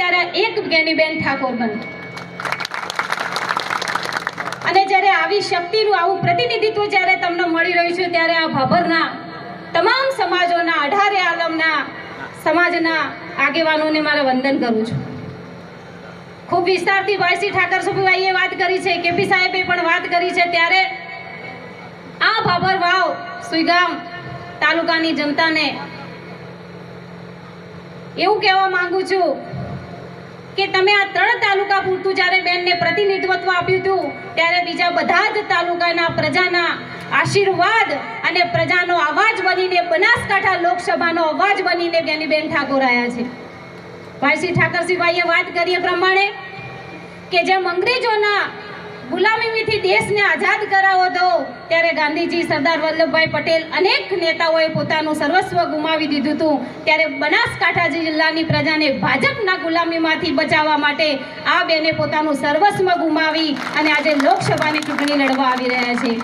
ત્યારે એક જ્ઞાનીબેન ઠાકોર બન્યું. અને જ્યારે આવી શક્તિનું આવું પ્રતિનિધિત્વ જ્યારે તમને મળી રહ્યું છે, ત્યારે આ ભાભરના તમામ સમાજોના, અઢારે આલમના સમાજના આગેવાનોને મારે વંદન કરું છું. ખૂબ વિસ્તારથી વાયસી ઠાકર સુભીભાઈએ વાત કરી છે, કેપી સાહેબે પણ વાત કરી છે, ત્યારે આ ભાભર વાવ સુઈગામ તાલુકાની જનતાને એવું કહેવા માંગુ છું કે તમે આ ત્રણ તાલુકા પૂરતું જ્યારે બેનને પ્રતિનિધિત્વ આપ્યું હતું, ત્યારે બીજા બધા જ તાલુકાના પ્રજાના આશીર્વાદ અને પ્રજાનો અવાજ બનીને બનાસકાંઠા લોકસભાનો અવાજ બનીને બેનીબેન ઠાકોર આવ્યા છે. ભાઈશ્રી ઠાકરસિંહભાઈએ વાત કરી પ્રમાણે કે જેમ અંગ્રેજોના ગુલામીથી દેશને આઝાદ કરાવો તો ત્યારે ગાંધીજી સરદાર વલ્લભભાઈ પટેલ અનેક નેતાઓએ પોતાનું સર્વસ્વ ગુમાવી દીધું હતું. ત્યારે બનાસકાંઠા જિલ્લાની પ્રજાને ભાજપના ગુલામીમાંથી બચાવવા માટે આ બેને પોતાનું સર્વસ્વ ગુમાવી અને આજે લોકસભાની ચૂંટણી લડવા આવી રહ્યા છે.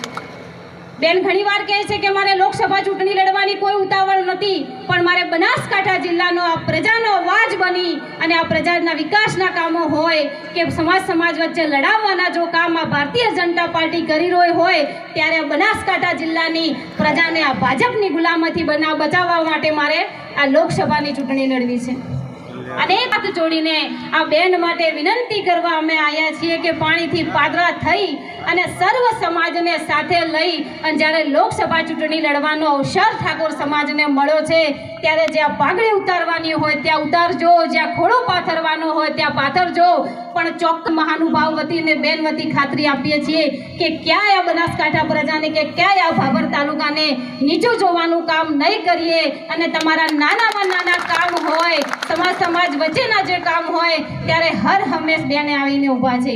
બેન ઘણીવાર કહે છે કે મારે લોકસભા ચૂંટણી લડવાની કોઈ ઉતાવળ નથી, પણ મારે બનાસકાંઠા જિલ્લાનો આ પ્રજાનો અવાજ બની અને આ પ્રજાના વિકાસના કામો હોય કે સમાજ સમાજ વચ્ચે લડાવવાના જો કામ આ ભારતીય જનતા પાર્ટી કરી રહી હોય, ત્યારે બનાસકાંઠા જિલ્લાની પ્રજાને આ ભાજપની ગુલામથી બનાવ બચાવવા માટે મારે આ લોકસભાની ચૂંટણી લડવી છે. અને હાથ જોડીને આ બેન માટે વિનંતી કરવા અમે આવ્યા છીએ કે પાણીથી પાદરા થઈ અને સર્વ સમાજને સાથે લઈ અને જ્યારે લોકસભા ચૂંટણી લડવાનો અવસર ઠાકોર સમાજને મળ્યો છે, ત્યારે જ્યાં પાઘડી ઉતારવાની હોય ત્યાં ઉતારજો, જ્યાં ખોડો પાથરવાનો હોય ત્યાં પાથરજો. પણ ચોક્કસ મહાનુભાવ વતી અને બેન વતી ખાતરી આપીએ છીએ કે ક્યાંય આ બનાસકાંઠા પ્રજાને કે ક્યાંય આ ભાભર તાલુકાને નીચું જોવાનું કામ નહીં કરીએ અને તમારા નાનામાં નાના કામ હોય, સમાજ સમાજ વચ્ચેના જે કામ હોય, ત્યારે હર હંમેશ બેને આવીને ઊભા છે.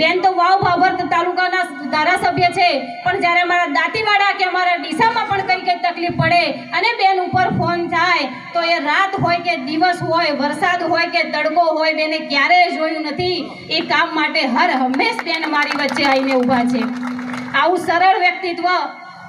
બેન તો વાવ ભાભર તાલુકાના ધારાસભ્ય છે, પણ જ્યારે અમારા દાંતીવાડા કે અમારા ડીસામાં પણ કંઈ કંઈ તકલીફ પડે અને બેન ઉપર ફોન થાય, તો એ રાત હોય કે દિવસ હોય, વરસાદ હોય કે તડકો હોય, બેને ક્યારેય જોયું નથી. એ કામ માટે હર હંમેશ બેન મારી વચ્ચે આવીને ઊભા છે. આવું સરળ વ્યક્તિત્વ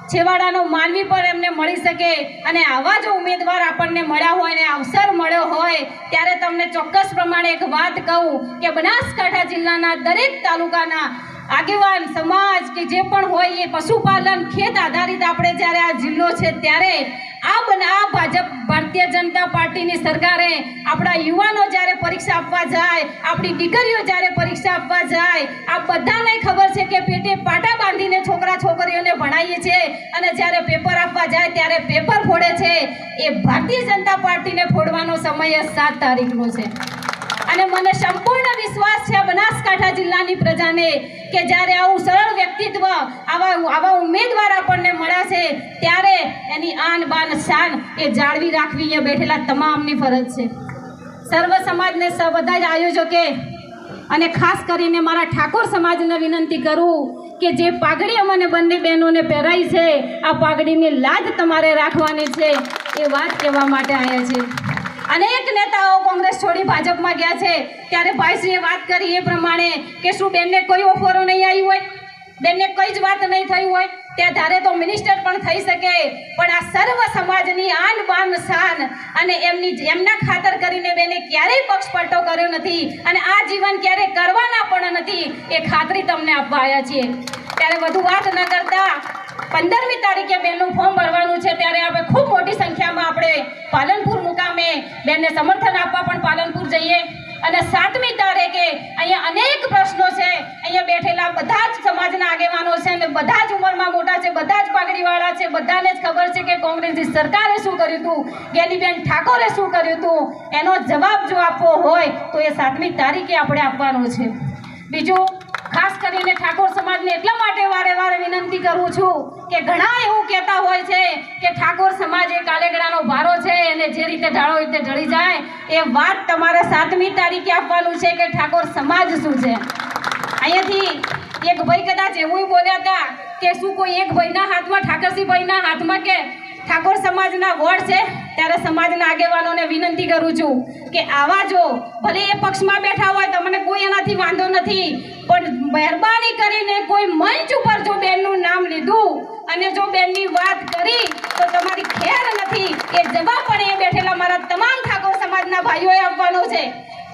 છેવાડાનો માનવી પણ એમને મળી શકે અને આવા જો ઉમેદવાર આપણને મળ્યા હોય અને અવસર મળ્યો હોય, ત્યારે તમને ચોક્કસ પ્રમાણે એક વાત કહું કે બનાસકાંઠા જિલ્લાના દરેક તાલુકાના આગેવાન સમાજ કે જે પણ હોય એ પશુપાલન ખેત આધારિત આપણે જ્યારે આ જિલ્લો છે ત્યારે આ બન, આ ભાજપ ભારતીય જનતા પાર્ટીની સરકારે આપણા યુવાનો જ્યારે પરીક્ષા આપવા જાય, આપણી દીકરીઓ જ્યારે પરીક્ષા આપવા જાય, આ બધાને ખબર છે કે પેટે પાટા બાંધીને છોકરા છોકરીઓને ભણાવીએ છીએ અને જ્યારે પેપર આપવા જાય ત્યારે પેપર ફોડે છે. એ ભારતીય જનતા પાર્ટીને ફોડવાનો સમય સાત તારીખનો છે. અને મને સંપૂર્ણ વિશ્વાસ છે બનાસકાંઠા જિલ્લાની પ્રજાને કે જ્યારે આવું સરળ વ્યક્તિત્વ, આવા આવા ઉમેદવાર આપણને મળ્યા છે, ત્યારે એની આન બાન શાન એ જાળવી રાખવી અહીંયા બેઠેલા તમામની ફરજ છે. સર્વ સમાજને બધા જ આયોજકે અને ખાસ કરીને મારા ઠાકોર સમાજને વિનંતી કરું કે જે પાઘડી અમને બંને બહેનોને પહેરાઈ છે, આ પાઘડીની લાજ તમારે રાખવાની છે, એ વાત કહેવા માટે આવ્યા છે. અનેક નેતાઓ કોંગ્રેસ છોડી ભાજપમાં ગયા છે, ત્યારે ભાઈશ્રીએ વાત કરી એ પ્રમાણે કે શું બેનને કોઈ ઓફરો નહીં આવી હોય? બેનને કઈ જ વાત નહીં થઈ હોય? ત્યાં ધારે તો મિનિસ્ટર પણ થઈ શકે. પણ આ સર્વ સમાજની આન બાન શાન અને એમની એમના ખાતર કરીને બેને ક્યારેય પક્ષપલટો કર્યો નથી અને આ જીવન ક્યારેય કરવાના પણ નથી એ ખાતરી તમને આપવા આવ્યા છીએ. ત્યારે વધુ વાત ન કરતા પંદરમી તારીખે બેનનું ફોર્મ ભરવાનું છે. ત્યારે આપણે ખૂબ મોટી સંખ્યામાં આપણે પાલનપુર મુકામે બેનને સમર્થન આપવા પણ પાલનપુર જઈએ. અને સાતમી તારીખે અહીંયા અનેક પ્રશ્નો છે. અહીંયા બેઠેલા બધા જ સમાજના આગેવાનો છે અને બધા જ ઉંમરમાં મોટા છે જ છે, બધાને જ ખબર છે કે કોંગ્રેસની સરકારે શું કર્યું હતું? ગેનીબેન ઠાકોરે શું કર્યું હતું? એનો જવાબ જો આપવો હોય, તો એ સાતમી તારીખે આપણે આપવાનો છે. બીજું, ખાસ કરીને ઠાકોર સમાજને એટલા માટે વારે વારે વિનંતી કરું છું કે ઘણા એવું કહેતા હોય છે કે ઠાકોર સમાજ એ કાલેગડાનો ભારો છે અને જે રીતે ઢાળો રીતે ઢળી જાય, એ વાત તમારે સાતમી તારીખે આપવાનું છે કે ઠાકોર સમાજ શું છે. અહીંયાથી એક ભાઈ કદાચ એવું બોલ્યા હતા કે શું કોઈ એક ભાઈના હાથમાં ઠાકરસિંહ ભાઈના હાથમાં કે ઠાકોર સમાજના વોર્ડ છે? ત્યારે સમાજના આગેવાનોને વિનંતી કરું છું કે આવા જો, ભલે એ પક્ષમાં બેઠા હોય તમને કોઈ એનાથી વાંધો નથી, પણ મહેરબાની કરીને કોઈ મંચ ઉપર જો બેનનું નામ લીધું અને જો બેનની વાત કરી, તો તમારી ખેર નથી એ જવાબ પણ એ બેઠેલા મારા તમામ ઠાકોર સમાજના ભાઈઓએ આપવાનો છે.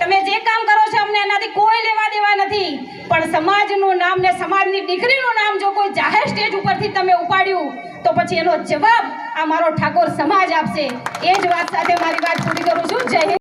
તમે જે કામ કરો છો અમને એનાથી કોઈ લેવા દેવા નથી. પણ સમાજનું નામ ને સમાજની દીકરીનું નામ જો કોઈ જાહેર સ્ટેજ ઉપરથી તમે ઉપાડ્યું, તો પછી એનો જવાબ આ મારો ઠાકોર સમાજ આપશે. એ જ વાત સાથે મારી વાત પૂરી કરું છું. જય